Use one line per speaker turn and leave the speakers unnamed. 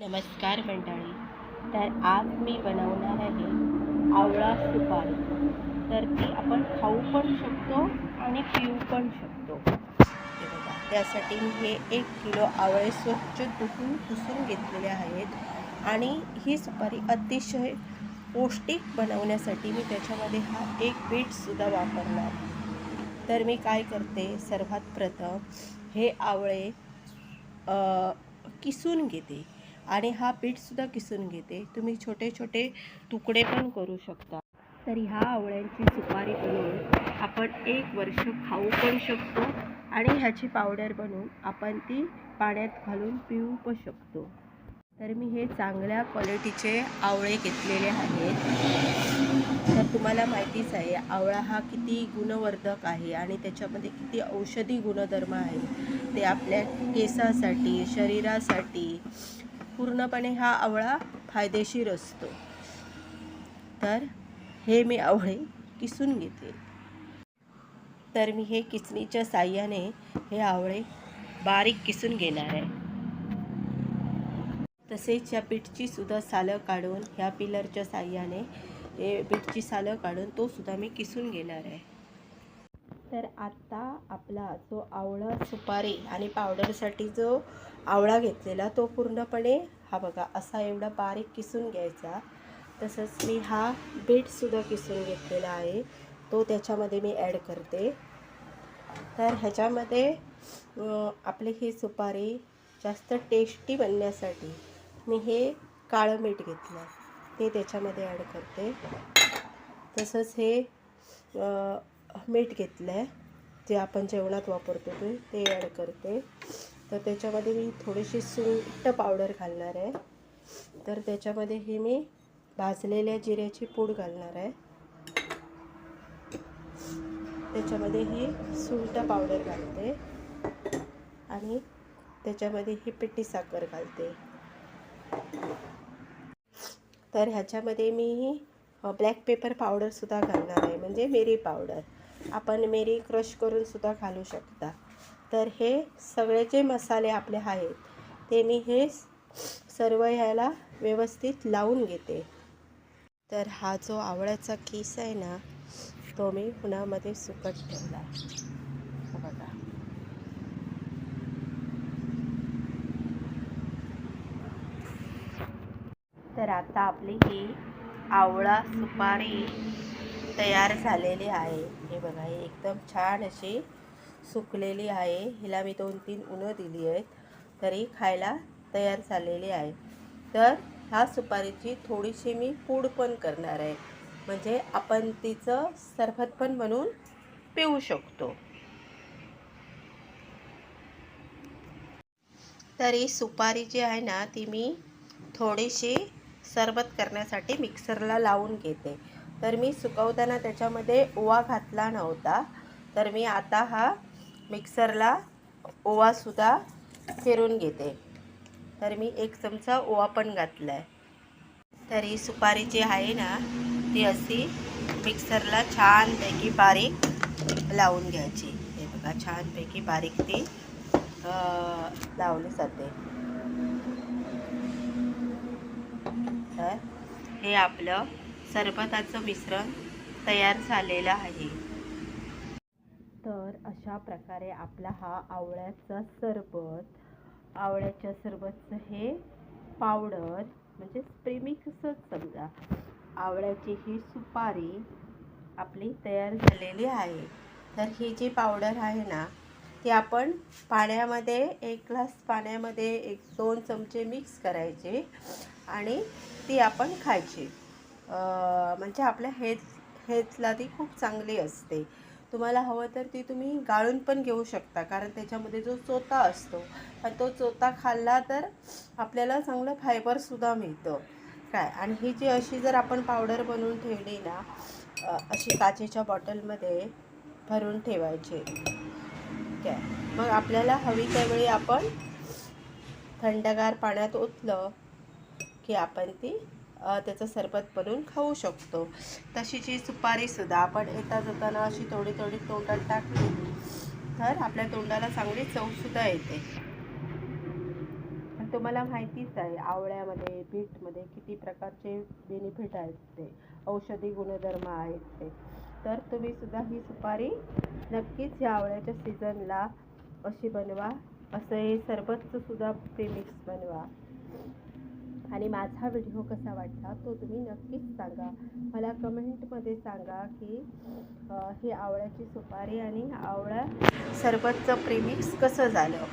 नमस्कार मंडळी तर आज मी बनवणार आहे आवळा सुपारी. तर ती आपण खाऊ पण शकतो आणि पिऊ पण शकतो. बघा त्यासाठी मी हे एक किलो आवळे स्वच्छ धुवून पुसून घेतलेले आहेत आणि ही सुपारी अतिशय पौष्टिक बनवण्यासाठी मी त्याच्यामध्ये हा एक बीटसुद्धा वापरणार. तर मी काय करते सर्वात प्रथम हे आवळे किसून घेते. आणि हा पीठसुद्धा किसून घेते. तुम्ही छोटे छोटे तुकडे पण करू शकता. तर ह्या आवळ्यांची सुपारी बनवून आपण एक वर्ष खाऊ पण शकतो आणि ह्याची पावडर बनवून आपण ती पाण्यात घालून पिऊ पण शकतो. तर मी हे चांगल्या क्वालिटीचे आवळे घेतलेले आहेत. तर तुम्हाला माहितीच आहे आवळा हा किती गुणवर्धक आहे आणि त्याच्यामध्ये किती औषधी गुणधर्म आहे ते आपल्या केसासाठी शरीरासाठी पूर्णपणे हा आवळा फायदेशीर असतो. तर हे मी आवळे किसून घेते. तर मी हे किसणीच्या साह्याने हे आवळे बारीक किसून घेणार आहे. तसेच या पीठची सुद्धा सालं काढून ह्या पिलरच्या साह्याने हे पीठची सालं काढून तो सुद्धा मी किसून घेणार आहे. तर आता आपला जो आवळा सुपारी आणि पावडरसाठी जो आवळा घेतलेला तो पूर्णपणे हा बघा असा एवढा बारीक किसून घ्यायचा. तसंच मी हा बीटसुद्धा किसून घेतलेला आहे. तो त्याच्यामध्ये मी ॲड करते. तर ह्याच्यामध्ये आपली ही सुपारी जास्त टेस्टी बनण्यासाठी मी हे काळं मीठ घेतलं. ते त्याच्यामध्ये ॲड करते. तसंच हे मीठ घेतलं आहे जे आपण जेवणात वापरतो ते ते ॲड करते. तर त्याच्यामध्ये मी थोडीशी सुंट पावडर घालणार आहे. तर त्याच्यामध्ये हे मी भाजलेल्या जिऱ्याची पूड घालणार आहे. त्याच्यामध्ये ही सुंठ पावडर घालते. आणि त्याच्यामध्ये ही पिठी साखर घालते. तर ह्याच्यामध्ये मी ब्लॅक पेपर पावडरसुद्धा घालणार आहे. म्हणजे मिरी पावडर आपण मिरी क्रश करून सुद्धा घालू शकता. तर हे सगळे जे मसाले आपले आहेत. ते मी हे सर्व ह्याला व्यवस्थित लावून घेते. तर हा जो आवळ्याचा किस आहे ना तो मी उन्हामध्ये सुकट ठेवला. बघा. तर आता आपली ही आवळा सुपारी तयार झालेली आहे. हे बघा हे एकदम छान अशी सुकलेली आहे. हिला मी दोन तीन उनं दिली आहेत तरी खायला तयार झालेली आहे. तर ह्या सुपारीची थोडीशी मी पूड पण करणार आहे. म्हणजे आपण तिचं सरबत पण बनवून पिऊ शकतो. तरी सुपारी जी आहे ना ती मी थोडीशी सरबत करण्यासाठी मिक्सरला लावून घेते. तर मी सुकवताना त्याच्यामध्ये ओवा घातला नव्हता. तर मी आता हा मिक्सरला ओवासुद्धा फिरून घेते. तर मी एक चमचा ओवा पण घातला आहे तर ही सुपारी जी आहे ना ती अशी मिक्सरला छानपैकी बारीक लावून घ्यायची. हे बघा छानपैकी बारीक ती लावली जाते. तर हे आपलं सरबताचं मिश्रण तयार झालेलं आहे. तर अशा प्रकारे आपला हा आवळ्याचा सरबत आवळ्याच्या सरबतचं हे पावडर म्हणजे प्रेमिक्सच समजा आवळ्याची ही सुपारी आपली तयार झालेली आहे. तर ही जी पावडर आहे ना ती आपण पाण्यामध्ये एक ग्लास पाण्यामध्ये एक दोन चमचे मिक्स करायचे आणि ती आपण खायची. म्हणजे आपल्या हेल्थ हेल्थला ती खूप चांगली असते. तुम्हाला हवं तर ती तुम्ही गाळून पण घेऊ शकता कारण त्याच्यामध्ये जो चोता असतो आणि तो चोता खाल्ला तर आपल्याला चांगलं फायबरसुद्धा मिळतं. काय? आणि ही जी अशी जर आपण पावडर बनवून ठेवली ना अशी काचेच्या बॉटलमध्ये भरून ठेवायची. काय? मग आपल्याला हवी त्यावेळी आपण थंडगार पाण्यात ओतलं की आपण ती त्याचं सरबत बनवून खाऊ शकतो. तशीच ही सुपारीसुद्धा आपण येता जाताना अशी थोडी थोडी तोंडात टाकली तर आपल्या तोंडाला चांगली चवसुद्धा येते. तुम्हाला माहितीच आहे आवळ्यामध्ये बीटमध्ये किती प्रकारचे बेनिफिट आहेत ते. औषधी गुणधर्म आहेत ते. तर तुम्ही सुद्धा ही सुपारी नक्कीच या आवळ्याच्या सीझनला अशी बनवा. असं हे सरबतचं सुद्धा प्रेमिक्स बनवा. आणि माझा व्हिडिओ कसा वाटला तो तुम्ही नक्कीच सांगा. मला कमेंटमध्ये सांगा की हे ही आवळ्याची सुपारी आणि आवळा सरबतचं प्रेमिक्स कसं झालं?